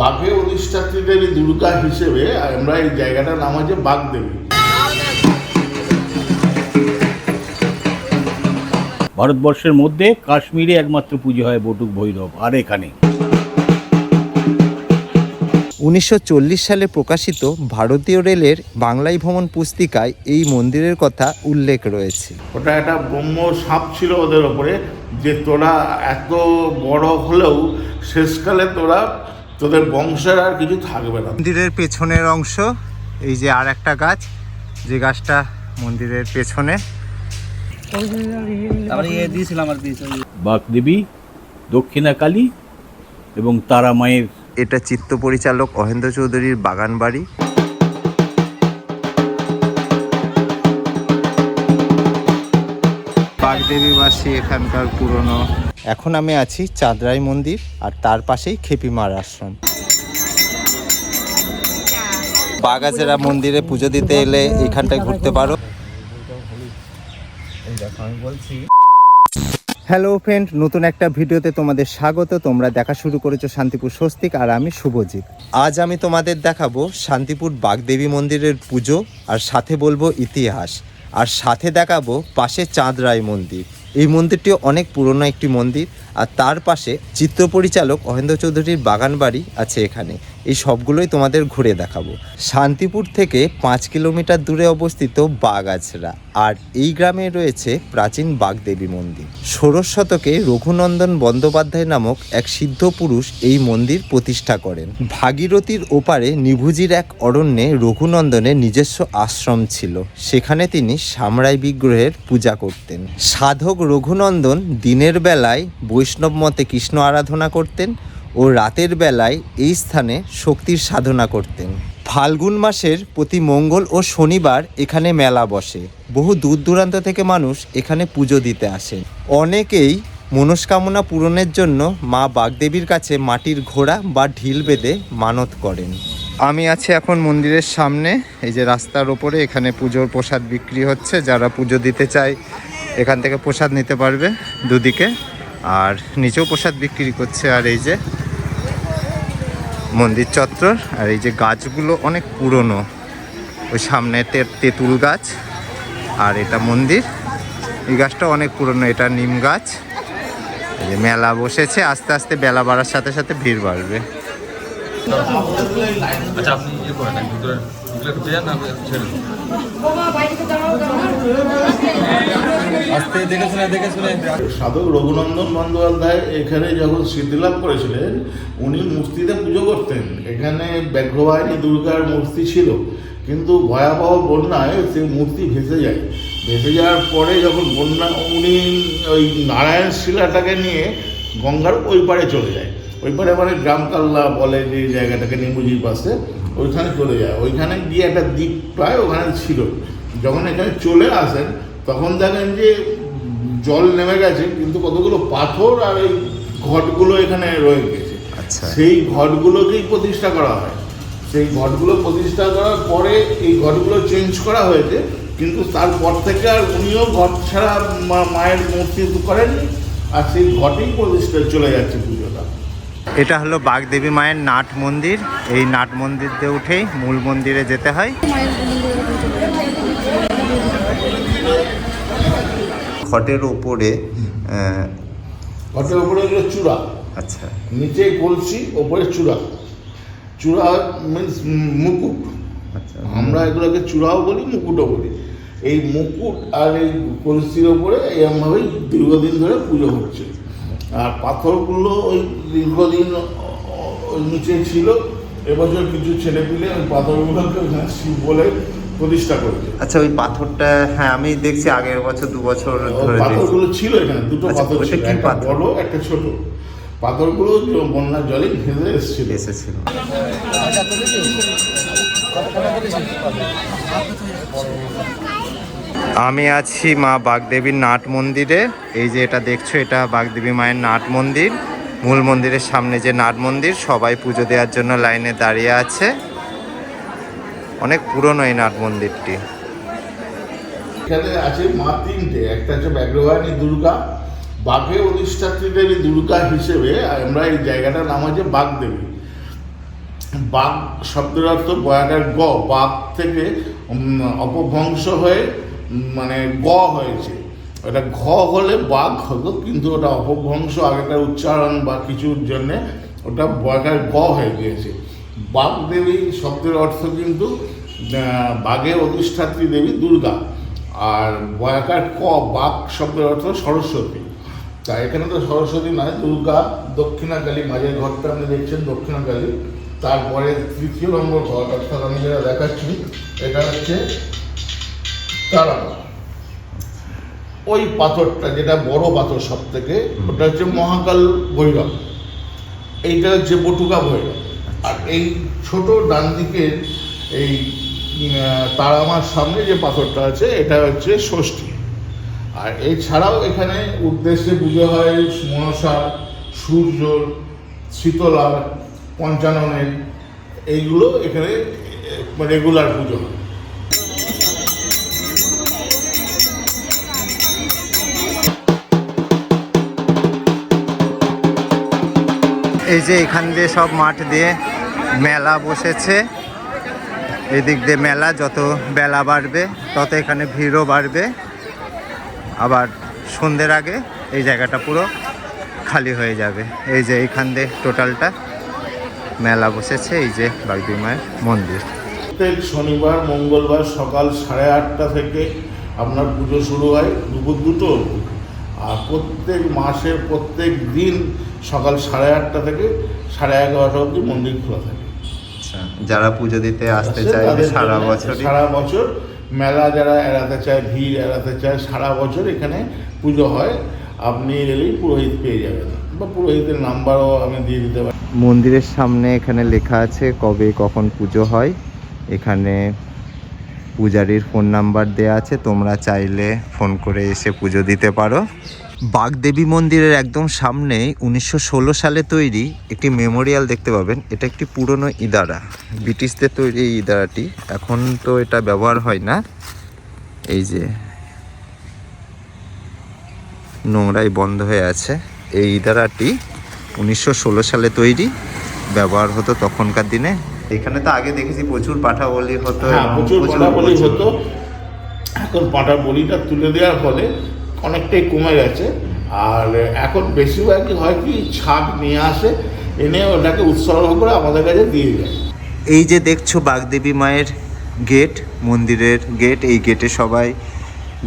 বাঘে অধিষ্ঠাত্রী দেবী দুর্গা হিসেবে আমরা এই জায়গাটার নাম হচ্ছে বাগদেবী। ভারতবর্ষের মধ্যে কাশ্মীরে একমাত্র পুজো হয় বটুক ভৈরব আর এখানে? উনিশশো চল্লিশ সালে প্রকাশিত ভারতীয় রেলের বাংলায় ভ্রমণ পুস্তিকায় এই মন্দিরের কথা উল্লেখ রয়েছে। ওটা একটা ব্রহ্ম সাপ ছিল ওদের ওপরে যে তোরা এত বড় হলেও শেষকালে তোরা তোদের বংশের আর কিছু থাকবে না। মন্দিরের পেছনের অংশ এই যে আর একটা গাছ যে গাছটা মন্দিরের পেছনে। বাগদেবী দক্ষিণা কালী এবং তারা মায়ের এটা চিত্ত পরিচালক অহেন্দ্র চৌধুরীর বাগান বাড়ি। বাগদেবীবাসী এখানকার পুরনো এখন আমি আছি চাঁদরাই মন্দির আর তার পাশেই খেপিমার আশ্রম। বাগাজেরা মন্দিরে পুজো দিতে এলে এখানটায় ঘুরতে পারো। হ্যালো ফ্রেন্ড নতুন একটা ভিডিওতে তোমাদের স্বাগত। তোমরা দেখা শুরু করেছ শান্তিপুর স্বস্তিক আর আমি শুভজিৎ। আজ আমি তোমাদের দেখাবো শান্তিপুর বাগদেবী মন্দিরের পুজো আর সাথে বলব ইতিহাস। আর সাথে দেখাবো পাশে চাঁদরাই মন্দির। এই মন্দিরটি অনেক পুরনো একটি মন্দির। আর তার পাশে চিত্র পরিচালক অহেন্দ্র চৌধুরীর বাগান বাড়ি আছে এখানে। এই সবগুলোই তোমাদের ঘুরে দেখাবো। শান্তিপুর থেকে পাঁচ কিলোমিটার দূরে অবস্থিত বাগাছড়া। আর এই গ্রামে রয়েছে প্রাচীন বাগদেবী মন্দির। ষোড়শ শতকে রঘুনন্দন বন্দ্যোপাধ্যায় নামক এক সিদ্ধ পুরুষ এই মন্দির প্রতিষ্ঠা করেন। ভাগীরথীর ওপারে নিভুজির এক অরণ্যে রঘুনন্দনের নিজস্ব আশ্রম ছিল। সেখানে তিনি সামরাই বিগ্রহের পূজা করতেন। সাধক রঘুনন্দন দিনের বেলায় বৈষ্ণব মতে কৃষ্ণ আরাধনা করতেন ও রাতের বেলায় এই স্থানে শক্তির সাধনা করতেন। ফাল্গুন মাসের প্রতি মঙ্গল ও শনিবার এখানে মেলা বসে। বহু দূর দূরান্ত থেকে মানুষ এখানে পুজো দিতে আসেন অনেকেই মনস্কামনা পূরণের জন্য মা বাগদেবীর কাছে মাটির ঘোড়া বা ঢিল বেঁধে মানত করেন। আমি আছি এখন মন্দিরের সামনে। এই যে রাস্তার ওপরে এখানে পুজোর প্রসাদ বিক্রি হচ্ছে। যারা পুজো দিতে চায় এখান থেকে প্রসাদ নিতে পারবে দুদিকে। আর নিচেও প্রসাদ বিক্রি করছে, আর এই যে মন্দির চত্বর, আর এই যে গাছগুলো অনেক পুরনো। ওই সামনে তেঁতুল গাছ আর এটা মন্দির। এই গাছটা অনেক পুরনো, এটা নিম গাছ। যে মেলা বসেছে, আস্তে আস্তে বেলা বাড়ার সাথে সাথে ভিড় বাড়বে। আচ্ছা আপনি সাধক রঘুনন্দন বন্দ্যোপাধ্যায় এখানে যখন সিদ্ধিলাভ করেছিলেন, উনি মূর্তিতে পুজো করতেন। এখানে ব্যাঘ্রবাহিনী দুর্গার মূর্তি ছিল, কিন্তু ভয়াবহ বন্যায় সেই মূর্তি ভেসে যায়। ভেসে যাওয়ার পরে যখন বন্যা, উনি ওই নারায়ণ শিলাটাকে নিয়ে গঙ্গার ওই পারে চলে যায়। ওই পারে মানে গ্রামকাল্লা বলে যে জায়গাটাকে নিমুজির পাশে ওইখানে চলে যায়। ওইখানে গিয়ে একটা দ্বীপ প্রায় ওখানে ছিল। যখন এখানে চলে আসেন তখন দেখেন যে জল নেমে গেছে কিন্তু কতগুলো পাথর আর এই ঘটগুলো এখানে রয়ে গেছে। আচ্ছা। সেই ঘটগুলোকেই প্রতিষ্ঠা করা হয়। সেই ঘটগুলো প্রতিষ্ঠা করার পরে এই ঘটগুলো চেঞ্জ করা হয়েছে কিন্তু তারপর থেকে আর উনিও ঘট ছাড়া মায়ের মূর্তি করেননি। আর সেই ঘটেই প্রতিষ্ঠা চলে যাচ্ছে। এটা হলো বাগদেবী মায়ের নাট মন্দির। এই নাট মন্দির দিয়ে উঠেই মূল মন্দিরে যেতে হয়। ঘটের ওপরে আহ, ঘটের উপরে এগুলো চূড়া। আচ্ছা। নিচে কলসি ওপরে চূড়া। চূড়া মিন্স মুকুট। আচ্ছা। আমরা এগুলোকে চূড়াও বলি মুকুটও বলি। এই মুকুট আর এই কলসির ওপরে এরমভাবেই দীর্ঘদিন ধরে পুজো হচ্ছে। আর পাথরগুলো ওই দীর্ঘদিন নিচে ছিল। এবছর কিছু ছেলেপিলে ওই পাথরগুলোকে ওখানে শিব বলে প্রতিষ্ঠা করেছে। আচ্ছা ওই পাথরটা হ্যাঁ আমি দেখছি আগের বছর দু বছর ধরে পাথরগুলো ছিল এখানে দুটো আচ্ছা, পাথর ছিল একটা পাথর? বড় একটা ছোট। পাথরগুলো বন্যার জলে ভেসে এসেছিল। এসেছিল। আমি আছি মা বাগদেবীর নাট মন্দিরে। এই যে এটা দেখছ, এটা বাগদেবী মায়ের নাট মন্দির। মূল মন্দিরের সামনে যে নাট মন্দির, সবাই পুজো দেওয়ার জন্য লাইনে দাঁড়িয়ে আছে। অনেক পুরনো এই নাট মন্দিরটি। এখানে আছে মা তিনটে, একটা হচ্ছে ব্যাঘ্রবাহিনী দুর্গা, বাঘে অধিষ্ঠাত্রী দেবী দুর্গা হিসেবে আমরা এই জায়গাটার নাম হচ্ছে বাগদেবী। বাঘ শব্দের অর্থ বয়াকার গ, বাঘ থেকে অপভ্রংশ হয়ে মানে গ হয়েছে। ওটা ঘ হলে বাঘ হতো কিন্তু ওটা অপভ্রংশ আগেকার উচ্চারণ বা কিছুর জন্যে ওটা বয়াকার গ হয়ে গিয়েছে। বাঘ দেবী শব্দের অর্থ কিন্তু বাঘের অধিষ্ঠাত্রী দেবী দুর্গা। আর বয়াকার ক, বাঘ শব্দের অর্থ সরস্বতী। তা এখানে তো সরস্বতী নয়, দুর্গা, দক্ষিণাকালী মাঝের ঘরটা আপনি দেখছেন, দক্ষিণাকালী। তারপরে তৃতীয় নম্বর ঘর, অর্থাৎ আমি যেটা দেখাচ্ছি, এটা হচ্ছে তারা ওই পাথরটা যেটা বড় পাথর সব থেকে ওটা হচ্ছে মহাকাল ভৈরব। এইটা হচ্ছে বটুকা ভৈরব। আর এই ছোট ডান দিকের এই তারামার সামনে যে পাথরটা আছে এটা হচ্ছে ষষ্ঠী। আর এছাড়াও এখানে উদ্দেশ্যে পুজো হয় মনসা সূর্য শীতলা পঞ্চাননের। এইগুলো এখানে রেগুলার পুজো হয়। যে এখান দিয়ে সব মাঠ দিয়ে মেলা বসেছে। এদিক দিয়ে মেলা, যত বেলা বাড়বে, তত এখানে ভিড়ও বাড়বে। আবার সন্ধ্যের আগে এই জায়গাটা পুরো খালি হয়ে যাবে। এই যে এইখান দিয়ে টোটালটা মেলা বসেছে, এই যে বাগদি মায়ের মন্দির। প্রত্যেক শনিবার, মঙ্গলবার সকাল সাড়ে আটটা থেকে আপনার পুজো শুরু হয় দুপুর দুটো আর প্রত্যেক মাসের প্রত্যেক দিন সকাল সাড়ে আটটা থেকে সাড়ে এগারোটা অবধি মন্দির খোলা থাকে। আচ্ছা যারা পুজো দিতে আসতে চায় সারা বছর সারা বছর মেলা যারা এড়াতে চায় ভিড় এড়াতে চায় সারা বছর এখানে পুজো হয়। আপনি এলেই পুরোহিত পেয়ে যাবেন। বা পুরোহিতের নাম্বারও আমি দিয়ে দিতে পারি। মন্দিরের সামনে এখানে লেখা আছে কবে কখন পুজো হয়। এখানে পূজারীর ফোন নাম্বার দেওয়া আছে তোমরা চাইলে ফোন করে এসে পুজো দিতে পারো। বাগদেবী মন্দিরের একদম সামনে উনিশশো ষোলো সালে তৈরি একটি মেমোরিয়াল দেখতে পাবেন। এটা একটি পুরনো ইদারা। ব্রিটিশদের তৈরি এই ইদারাটি। এখন তো এটা ব্যবহার হয় না। এই যে নোংরাই বন্ধ হয়ে আছে। এই ইদারাটি উনিশশো ষোলো সালে তৈরি ব্যবহার হতো তখনকার দিনে। এখানে তো আগে দেখেছি প্রচুর পাঠা বলি হতো হ্যাঁ প্রচুর পাটা বলি। হতো। এখন পাটার বলিটা তুলে দেওয়ার ফলে অনেকটাই কমে গেছে। আর এখন বেশিরভাগই হয় কি ছাপ নিয়ে আসে এনে ওটাকে উৎসর্গ করে আমাদের কাছে দিয়ে যায়। এই যে দেখছ বাগদেবী মায়ের গেট মন্দিরের গেট এই গেটে সবাই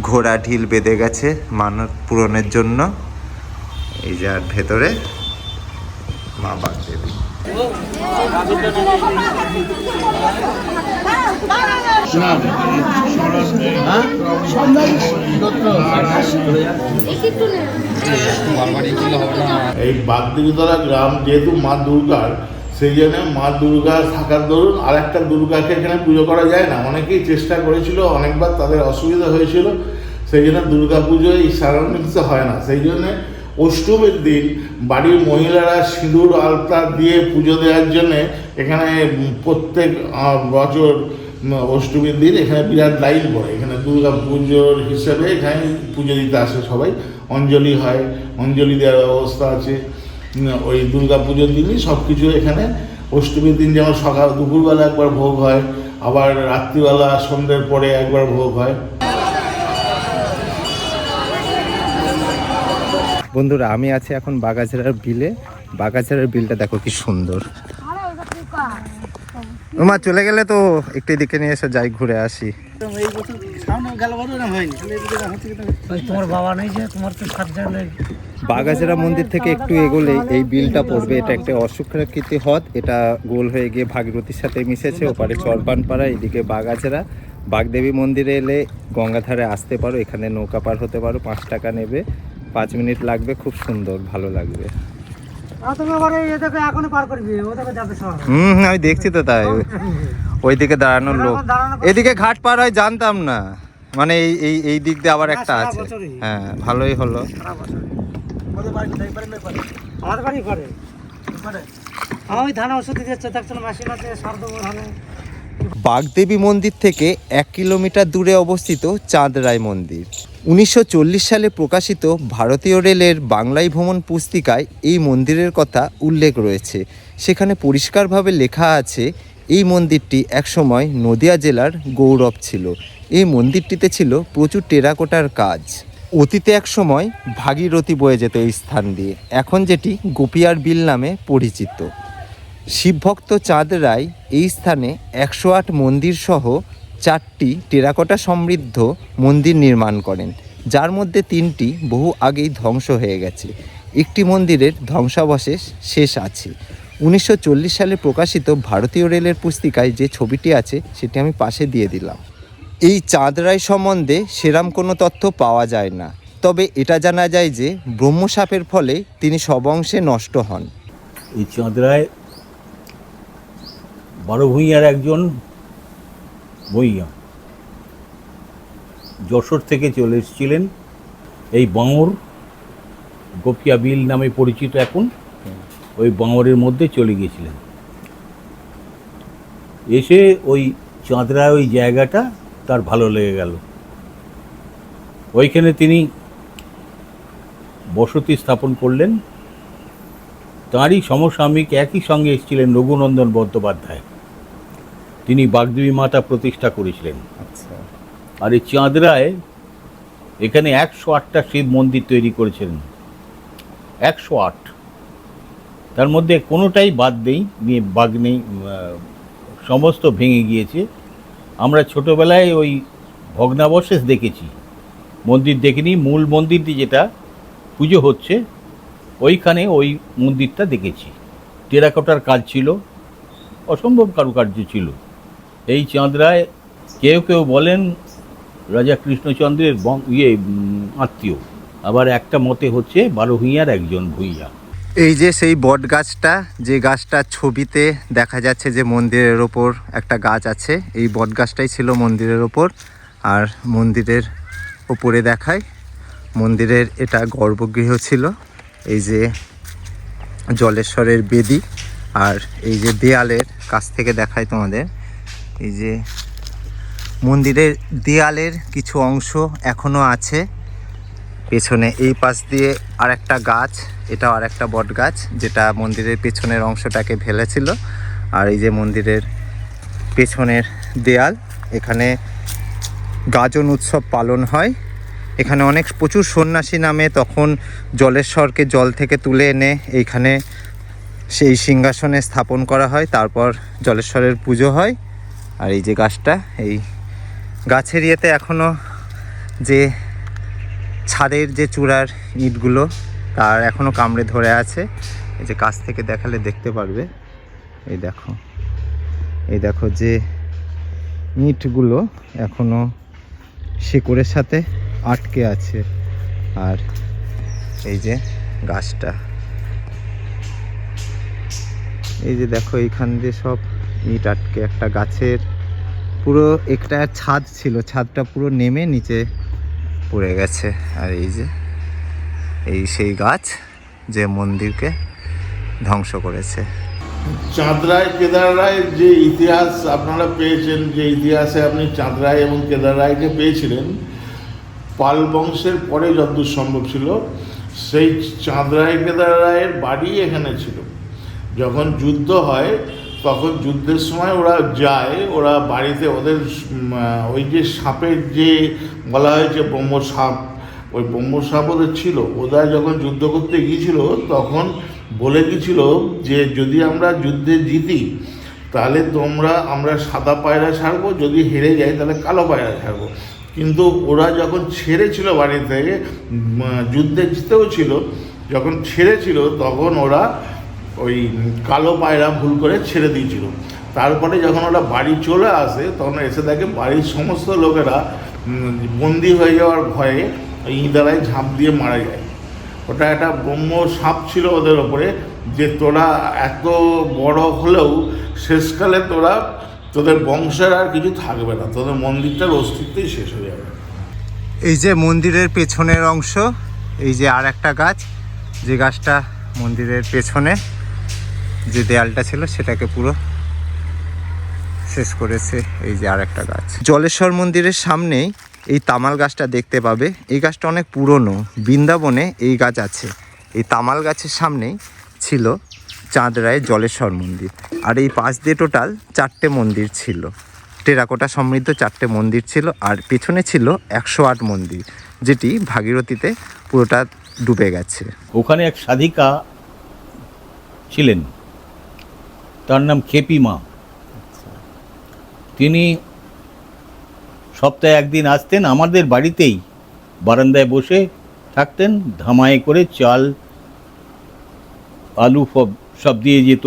ঘোড়া ঢিল বেঁধে গেছে মানত পূরণের জন্য। এই যে আর ভেতরে মা বাগদেবী। এই বাগদিগতলা গ্রাম যেহেতু মা দুর্গার, সেই জন্য মা দুর্গা থাকার দরুন আর একটা দুর্গাকে এখানে পুজো করা যায় না। অনেকেই চেষ্টা করেছিল, অনেকবার তাদের অসুবিধা হয়েছিল, সেই জন্য দুর্গা পুজো এই হয় না। সেই জন্যে অষ্টমীর দিন বাড়ির মহিলারা সিঁদুর, আলতা দিয়ে পুজো দেওয়ার জন্যে এখানে প্রত্যেক বছর অষ্টমীর দিন এখানে বিরাট লাইন পড়ে। এখানে দুর্গা পুজোর হিসেবে এখানে পুজো দিতে আসে সবাই। অঞ্জলি হয়, অঞ্জলি দেওয়ার ব্যবস্থা আছে। ওই দুর্গা পুজোর দিনই সব কিছু এখানে। অষ্টমীর দিন যেমন সকাল, দুপুরবেলা একবার ভোগ হয়, আবার রাত্রিবেলা সন্ধ্যের পরে একবার ভোগ হয়। বন্ধুরা আমি আছি এখন বাগাছড়ার বিলে। বাগাছড়ার বিলটা দেখো কি সুন্দর। মা চলে গেলে তো একটু এদিকে নিয়ে এসে যাই ঘুরে আসি। তোমার বাবা নেই যে তোমার তো সাত জায়গায় বাগাছড়া মন্দির থেকে একটু এগোলে এই বিলটা পড়বে। এটা একটা অশুক্রাকৃতি হ্রদ। এটা গোল হয়ে গিয়ে ভাগীরথীর সাথে মিশেছে। ওপারে চরপানপাড়া এদিকে বাগাছড়া বাগদেবী মন্দিরে এলে গঙ্গাধারে আসতে পারো। এখানে নৌকা পার হতে পারো পাঁচ টাকা নেবে। পাঁচ মিনিট লাগবে খুব সুন্দর ভালো লাগবে। হুম আমি দেখছি তো তাই। ওইদিকে দাঁড়ানোর লোক। এদিকে ঘাট পার হয় জানতাম না। মানে এই এই এই দিক দিয়ে আবার একটা আছে। হ্যাঁ ভালোই হলো। বাগদেবী মন্দির থেকে এক কিলোমিটার দূরে অবস্থিত চাঁদরাই মন্দির। উনিশশো চল্লিশ সালে প্রকাশিত ভারতীয় রেলের বাংলায় ভ্রমণ পুস্তিকায় এই মন্দিরের কথা উল্লেখ রয়েছে। সেখানে পরিষ্কারভাবে লেখা আছে, এই মন্দিরটি একসময় নদিয়া জেলার গৌরব ছিল। এই মন্দিরটিতে ছিল প্রচুর টেরাকোটার কাজ। অতীতে এক সময় ভাগীরথী বয়ে যেত এই স্থান দিয়ে। এখন যেটি গোপিয়ার বিল নামে পরিচিত। শিবভক্ত চাঁদ রায় এই স্থানে একশো আট মন্দির সহ চারটি টেরাকোটা সমৃদ্ধ মন্দির নির্মাণ করেন, যার মধ্যে তিনটি বহু আগেই ধ্বংস হয়ে গেছে। একটি মন্দিরের ধ্বংসাবশেষ শেষ আছে। উনিশশো চল্লিশ সালে প্রকাশিত ভারতীয় রেলের পুস্তিকায় যে ছবিটি আছে, সেটি আমি পাশে দিয়ে দিলাম। এই চাঁদ রায় সম্বন্ধে সেরাম কোনো তথ্য পাওয়া যায় না, তবে এটা জানা যায় যে ব্রহ্মসাপের ফলে তিনি সব অংশে নষ্ট হন। এই চাঁদরায় বারো ভূঁইয়ার একজন ভূঁইয়া যশোর থেকে চলে এসেছিলেন এই বাঙর গোপিয়া বিল নামে পরিচিত এখন, ওই বাঙরের মধ্যে চলে গিয়েছিলেন। এসে ওই চাঁদরা ওই জায়গাটা তার ভালো লেগে গেল। ওইখানে তিনি বসতি স্থাপন করলেন। তাঁরই সমসাময়িক একই সঙ্গে এসেছিলেন রঘুনন্দন বন্দ্যোপাধ্যায়। তিনি বাগদেবী মাতা প্রতিষ্ঠা করেছিলেন। আচ্ছা। আর এই চাঁদরায় এখানে একশো আটটা শিব মন্দির তৈরি করেছিলেন একশো আট। তার মধ্যে কোনোটাই বাদ নেই নিয়ে বাগ নেই সমস্ত ভেঙে গিয়েছে। আমরা ছোটোবেলায় ওই ভগ্নাবশেষ দেখেছি। মন্দির দেখিনি মূল মন্দিরটি যেটা পুজো হচ্ছে ওইখানে ওই মন্দিরটা দেখেছি। টেরাকোটার কাজ ছিল অসম্ভব কারুকার্য ছিল। এই চাঁদরায় কেউ কেউ বলেন রাজা কৃষ্ণচন্দ্রের ইয়ে আত্মীয়। আবার একটা মতে হচ্ছে বারোহিয়ার একজন ভূইয়া। এই যে সেই বট গাছটা, যে গাছটা ছবিতে দেখা যাচ্ছে যে মন্দিরের ওপর একটা গাছ আছে, এই বট গাছটাই ছিল মন্দিরের ওপর। আর মন্দিরের ওপরে দেখায়, মন্দিরের এটা গর্ভগৃহ ছিল। এই যে জলেশ্বরের বেদি, আর এই যে দেয়ালের কাছ থেকে দেখায় তোমাদের। এই যে মন্দিরের দেয়ালের কিছু অংশ এখনও আছে। পেছনে এই পাশ দিয়ে আর একটা গাছ এটা আর একটা বট গাছ, যেটা মন্দিরের পেছনের অংশটাকে ফেলেছিল। আর এই যে মন্দিরের পেছনের দেয়াল, এখানে গাজন উৎসব পালন হয়। এখানে অনেক প্রচুর সন্ন্যাসী নামে তখন জলেশ্বরকে জল থেকে তুলে এনে এইখানে সেই সিংহাসনে স্থাপন করা হয়। তারপর জলেশ্বরের পুজো হয়। আর এই যে গাছটা, এই গাছের ইয়েতে এখনও যে ছাদের যে চূড়ার ইটগুলো, তার এখনও কামড়ে ধরে আছে। এই যে কাছ থেকে দেখালে দেখতে পারবে। এই দেখো এই দেখো যে ইটগুলো এখনও শিকড়ের সাথে আটকে আছে। আর এই যে গাছটা, এই যে দেখো এইখান দিয়ে সব ইট আটকে একটা গাছের পুরো একটা ছাদ ছিল, ছাদটা পুরো নেমে নিচে পড়ে গেছে। আর এই যে, এই সেই গাছ যে মন্দিরকে ধ্বংস করেছে। চাঁদরায় কেদার রায়ের যে ইতিহাস আপনারা পেয়েছেন, যে ইতিহাসে আপনি চাঁদরায় এবং কেদার রায়কে পেয়েছিলেন, পাল বংশের পরে যতদূর সম্ভব ছিল, সেই চাঁদরায় কেদার রায়ের বাড়ি এখানে ছিল। যখন যুদ্ধ হয় তখন যুদ্ধের সময় ওরা যায়, ওরা বাড়িতে ওদের ওই যে সাপের যে বলা হয়েছে ব্রহ্ম সাপ, ওই ব্রহ্ম সাপ ওদের ছিল, ওরা যখন যুদ্ধ করতে গিয়েছিল তখন বলে গিয়েছিল যে যদি আমরা যুদ্ধে জিতি, তাহলে তোমরা, আমরা সাদা পায়রা ছাড়বো, যদি হেরে যাই তাহলে কালো পায়রা ছাড়বো। কিন্তু ওরা যখন ছেড়েছিল বাড়ি থেকে যুদ্ধে জিতেও ছিল, যখন ছেড়েছিল তখন ওরা ওই কালো পায়রা ভুল করে ছেড়ে দিয়েছিল। তারপরে যখন ওরা বাড়ি চলে আসে, তখন এসে দেখে বাড়ির সমস্ত লোকেরা বন্দি হয়ে যাওয়ার ভয়ে ইঁদারায় ঝাঁপ দিয়ে মারা যায়। ওটা একটা ব্রহ্ম সাপ ছিল ওদের ওপরে, যে তোরা এত বড় হলেও শেষকালে তোরা তোদের বংশের আর কিছু থাকবে না, তোদের মন্দিরটার অস্তিত্বই শেষ হয়ে যাবে। এই যে মন্দিরের পেছনের অংশ, এই যে আর একটা গাছ, যে গাছটা মন্দিরের পেছনে যে দেয়ালটা ছিল সেটাকে পুরো শেষ করেছে এই যে আর একটা গাছ। জলেশ্বর মন্দিরের সামনেই এই তামাল গাছটা দেখতে পাবে। এই গাছটা অনেক পুরনো। বৃন্দাবনে এই গাছ আছে। এই তামাল গাছের সামনেই ছিল চাঁদরায় জলেশ্বর মন্দির। আর এই পাশ দিয়ে টোটাল চারটে মন্দির ছিল। টেরাকোটা সমৃদ্ধ চারটে মন্দির ছিল আর পেছনে ছিল একশো আট মন্দির, যেটি ভাগীরথীতে পুরোটা ডুবে গেছে। ওখানে এক সাধিকা ছিলেন। তার নাম খেপি মা। তিনি সপ্তাহে একদিন আসতেন আমাদের বাড়িতেই। বারান্দায় বসে থাকতেন, ধামায়ে করে চাল, আলু সব দিয়ে যেত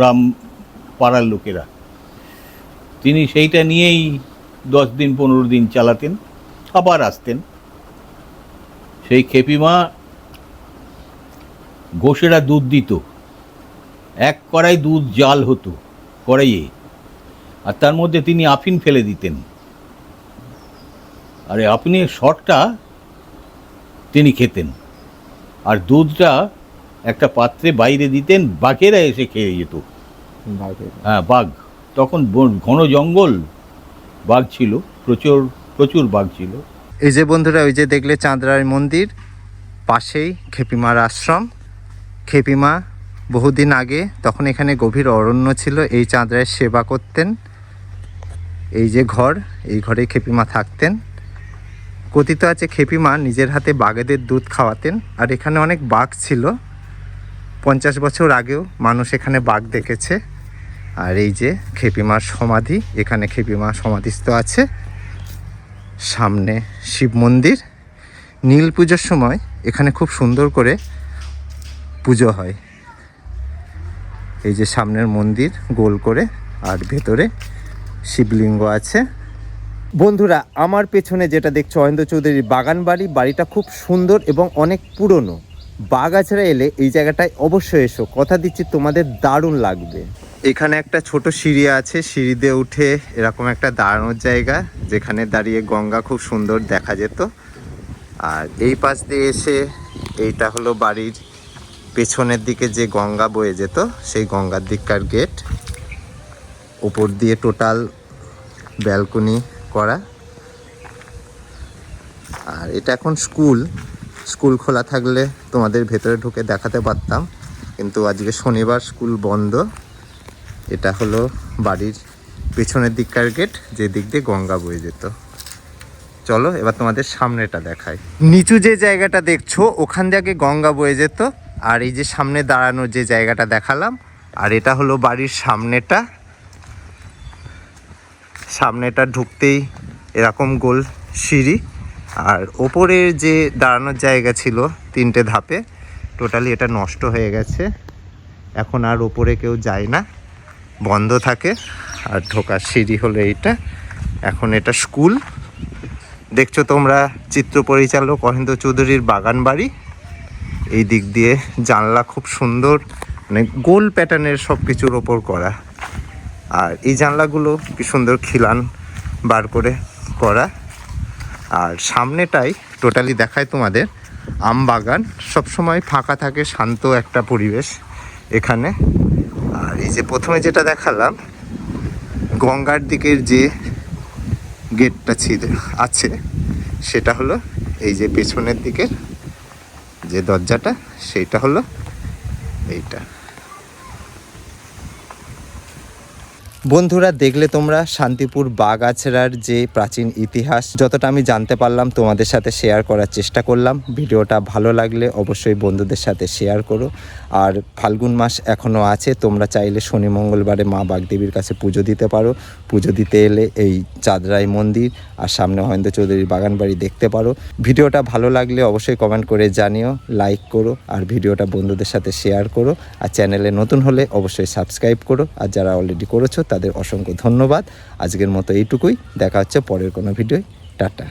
রাম পাড়ার লোকেরা। তিনি সেইটা নিয়েই দশ দিন, পনেরো দিন চালাতেন, আবার আসতেন। সেই খেপিমা ঘোষেরা দুধ দিত। এক কড়াই দুধ জাল হতো কড়াইয়ে আর তার মধ্যে তিনি আফিন ফেলে দিতেন। আর আফিনের শটটা তিনি খেতেন আর দুধটা একটা পাত্রে বাইরে দিতেন বাঘেরা এসে খেয়ে যেত। হ্যাঁ বাঘ। তখন ঘন জঙ্গল বাঘ ছিল প্রচুর প্রচুর বাঘ ছিল। এই যে বন্ধুরা ওই যে দেখলে চাঁদরায় মন্দির পাশেই খেপিমার আশ্রম খেপিমা বহুদিন আগে তখন এখানে গভীর অরণ্য ছিল, এই চাঁদরায় সেবা করতেন। এই যে ঘর, এই ঘরে খেপিমা থাকতেন। কথিত আছে খেপিমা নিজের হাতে বাঘেদের দুধ খাওয়াতেন, আর এখানে অনেক বাঘ ছিল। পঞ্চাশ বছর আগেও মানুষ এখানে বাঘ দেখেছে। আর এই যে খেপিমার সমাধি, এখানে খেপিমা সমাধিস্থ আছে। সামনে শিব মন্দির। নীল পুজোর সময় এখানে খুব সুন্দর করে পুজো হয়। এই যে সামনের মন্দির, গোল করে আর ভেতরে শিবলিঙ্গ আছে। বন্ধুরা, আমার পেছনে যেটা দেখছ অয়েন্দ্র চৌধুরীর বাগান বাড়ি, বাড়িটা খুব সুন্দর এবং অনেক পুরনো। বাগাছড়া এলে এই জায়গাটায় অবশ্যই এসো, কথা দিচ্ছি তোমাদের দারুণ লাগবে। এখানে একটা ছোট সিঁড়ি আছে, সিঁড়ি দিয়ে উঠে এরকম একটা দাঁড়ানোর জায়গা, যেখানে দাঁড়িয়ে গঙ্গা খুব সুন্দর দেখা যেত। আর এই পাশ দিয়ে এসে এইটা হলো বাড়ির পেছনের দিকে যে গঙ্গা বয়ে যেত, সেই গঙ্গার দিককার গেট। ওপর দিয়ে টোটাল ব্যালকনি করা। আর এটা এখন স্কুল। স্কুল খোলা থাকলে তোমাদের ভেতরে ঢুকে দেখাতে পারতাম। কিন্তু আজকে শনিবার স্কুল বন্ধ। এটা হলো বাড়ির পেছনের দিককার গেট, যে দিক দিয়ে গঙ্গা বয়ে যেত। চলো, এবার তোমাদের সামনেটা দেখাই। নিচু যে জায়গাটা দেখছ, ওখান দিয়ে আগে গঙ্গা বয়ে যেত। আর এই যে সামনে দাঁড়ানোর যে জায়গাটা দেখালাম, আর এটা হলো বাড়ির সামনেটা। সামনেটা ঢুকতেই এরকম গোল সিঁড়ি। আর ওপরের যে দাঁড়ানোর জায়গা ছিল তিনটে ধাপে, টোটালি এটা নষ্ট হয়ে গেছে। এখন আর ওপরে কেউ যায় না, বন্ধ থাকে। আর ঢোকার সিঁড়ি হলো এইটা। এখন এটা স্কুল। দেখছ তোমরা চিত্র পরিচালক অহেন্দ্র চৌধুরীর বাগান বাড়ি এই দিক দিয়ে জানলা খুব সুন্দর মানে গোল প্যাটার্নের সব কিছুর ওপর করা। আর এই জানলাগুলো কি সুন্দর খিলান বার করে করা। আর সামনেটাই টোটালি দেখায় তোমাদের, আম বাগান, সবসময় ফাঁকা থাকে, শান্ত একটা পরিবেশ এখানে। আর এই যে প্রথমে যেটা দেখালাম, গঙ্গার দিকের যে গেটটা ছিল, আছে, সেটা হলো এই যে পেছনের দিকের যে দরজাটা, সেইটা হলো এইটা। বন্ধুরা, দেখলে তোমরা, শান্তিপুর বাগাছড়ার যে প্রাচীন ইতিহাস, যতটা আমি জানতে পারলাম, তোমাদের সাথে শেয়ার করার চেষ্টা করলাম। ভিডিওটা ভালো লাগলে অবশ্যই বন্ধুদের সাথে শেয়ার করো। আর ফাল্গুন মাস এখনও আছে, তোমরা চাইলে শনি মঙ্গলবারে মা বাগদেবীর কাছে পুজো দিতে পারো। পুজো দিতে এলে এই চাঁদরাই মন্দির আর সামনে মহেন্দ্র চৌধুরীর বাগান বাড়ি দেখতে পারো। ভিডিওটা ভালো লাগলে অবশ্যই কমেন্ট করে জানিও লাইক করো আর ভিডিওটা বন্ধুদের সাথে শেয়ার করো আর চ্যানেলে নতুন হলে অবশ্যই সাবস্ক্রাইব করো আর যারা অলরেডি করেছ তাদের অসংখ্য ধন্যবাদ। আজকের মতো এইটুকুই, দেখা হচ্ছে পরের কোনো ভিডিও টাটা।